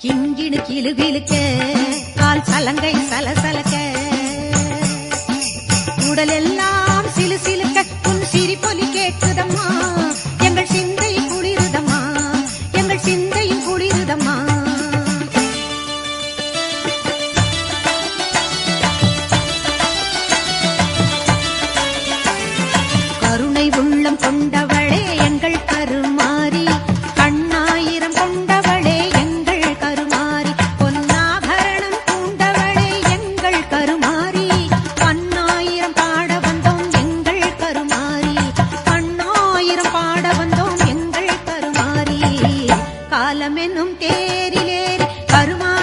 கிண்கிணு கிளு கிழுக்க கால் சலங்கை சலசலக்க உடல் எல்லாம் பாட வந்தோம் எங்கள் கருமாறி காலமென்னும் தேரிலேறி கருமா